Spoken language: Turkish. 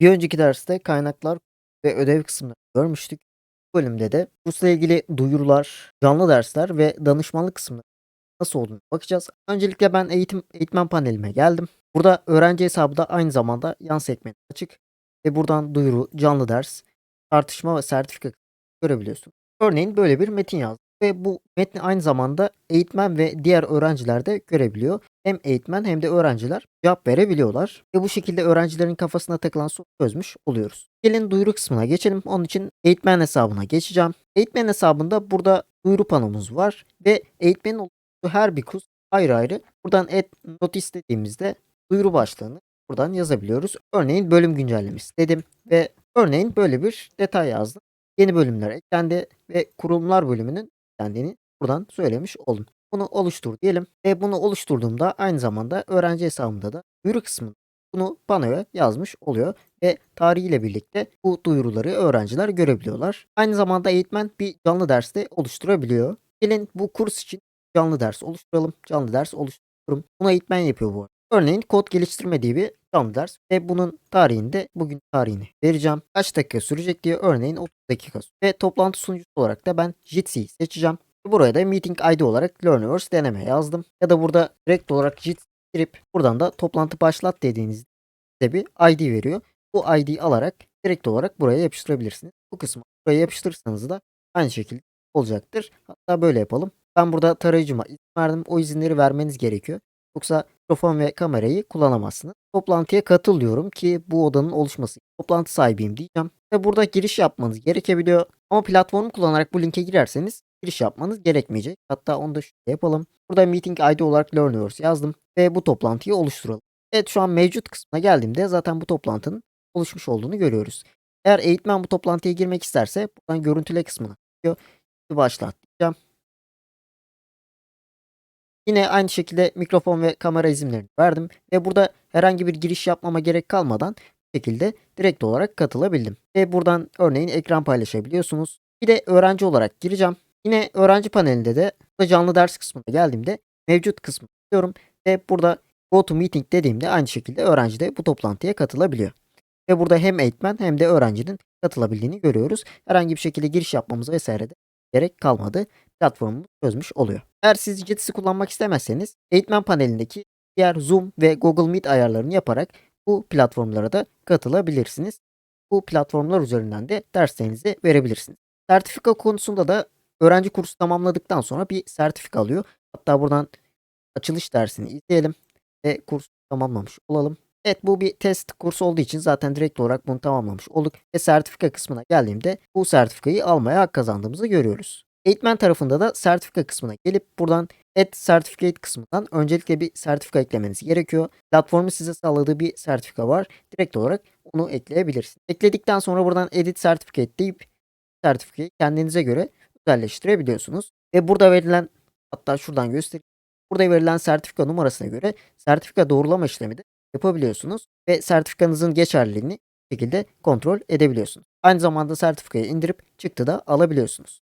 Bir önceki derste kaynaklar ve ödev kısmını görmüştük. Bu bölümde de kursla ilgili duyurular, canlı dersler ve danışmanlık kısmını nasıl olduğunu bakacağız. Öncelikle ben eğitim eğitmen panelime geldim. Burada öğrenci hesabı da aynı zamanda yan sekmede açık ve buradan duyuru, canlı ders, tartışma ve sertifika görebiliyorsun. Örneğin böyle bir metin yazdım ve bu metni aynı zamanda eğitmen ve diğer öğrenciler de görebiliyor. Hem eğitmen hem de öğrenciler cevap verebiliyorlar ve bu şekilde öğrencilerin kafasına takılan soru çözmüş oluyoruz. Gelin duyuru kısmına geçelim. Onun için eğitmen hesabına geçeceğim. Eğitmen hesabında burada duyuru panomuz var ve eğitmenin oluşturduğu her bir kurs ayrı ayrı buradan add notice dediğimizde duyuru başlığını buradan yazabiliyoruz. Örneğin bölüm güncellemesi dedim ve örneğin böyle bir detay yazdım. Yeni bölümler eklendi ve kurumlar bölümünün eklendiğini buradan söylemiş oldum. Bunu oluştur diyelim ve bunu oluşturduğumda aynı zamanda öğrenci hesabımda da duyuru kısmında bunu panoya yazmış oluyor ve tarihiyle birlikte bu duyuruları öğrenciler görebiliyorlar. Aynı zamanda eğitmen bir canlı derste oluşturabiliyor. Gelin bu kurs için canlı ders oluşturalım. Canlı ders oluştururum. Bunu eğitmen yapıyor bu arada. Örneğin kod geliştirme diye bir canlı ders ve bunun tarihinde bugün tarihini vereceğim. Kaç dakika sürecek diye örneğin 30 dakika. Ve toplantı sunucusu olarak da ben Jitsi'yi seçeceğim. Buraya da meeting ID olarak Learnverse deneme yazdım. Ya da burada direkt olarak Jitsi girip buradan da toplantı başlat dediğinizde bir ID veriyor. Bu ID'yi alarak direkt olarak buraya yapıştırabilirsiniz. Bu kısmı buraya yapıştırırsanız da aynı şekilde olacaktır. Hatta böyle yapalım. Ben burada tarayıcıma izin verdim. O izinleri vermeniz gerekiyor. Yoksa mikrofon ve kamerayı kullanamazsınız. Toplantıya katıl diyorum ki bu odanın oluşması. Toplantı sahibiyim diyeceğim. Ve burada giriş yapmanız gerekebiliyor. Ama platformu kullanarak bu linke girerseniz giriş yapmanız gerekmeyecek. Hatta onu da şöyle yapalım. Burada meeting ID olarak Learners yazdım ve bu toplantıyı oluşturalım. Evet şu an mevcut kısmına geldiğimde zaten bu toplantının oluşmuş olduğunu görüyoruz. Eğer eğitmen bu toplantıya girmek isterse buradan görüntüle kısmına. Başlat diyeceğim. Yine aynı şekilde mikrofon ve kamera izinlerini verdim ve burada herhangi bir giriş yapmama gerek kalmadan şekilde direkt olarak katılabildim. Ve buradan örneğin ekran paylaşabiliyorsunuz. Bir de öğrenci olarak gireceğim. Yine öğrenci panelinde de canlı ders kısmına geldiğimde mevcut kısmı diyorum ve burada Go to meeting dediğimde aynı şekilde öğrenci de bu toplantıya katılabiliyor. Ve burada hem eğitmen hem de öğrencinin katılabildiğini görüyoruz. Herhangi bir şekilde giriş yapmamıza vesaire de gerek kalmadı. Platformumuz çözmüş oluyor. Eğer siz Jets'i kullanmak istemezseniz eğitmen panelindeki diğer Zoom ve Google Meet ayarlarını yaparak bu platformlara da katılabilirsiniz. Bu platformlar üzerinden de derslerinizi verebilirsiniz. Sertifika konusunda da öğrenci kursu tamamladıktan sonra bir sertifika alıyor. Hatta buradan açılış dersini izleyelim ve kursu tamamlamış olalım. Evet bu bir test kursu olduğu için zaten direkt olarak bunu tamamlamış olduk. Ve sertifika kısmına geldiğimde bu sertifikayı almaya hak kazandığımızı görüyoruz. Eğitmen tarafında da sertifika kısmına gelip buradan Add Certificate kısmından öncelikle bir sertifika eklemeniz gerekiyor. Platformun size sağladığı bir sertifika var. Direkt olarak onu ekleyebilirsiniz. Ekledikten sonra buradan Edit Certificate deyip sertifikayı kendinize göre özelleştirebiliyorsunuz. Ve burada verilen hatta şuradan göstereyim. Burada verilen sertifika numarasına göre sertifika doğrulama işlemi de yapabiliyorsunuz ve sertifikanızın geçerliliğini şekilde kontrol edebiliyorsunuz. Aynı zamanda sertifikayı indirip çıktı da alabiliyorsunuz.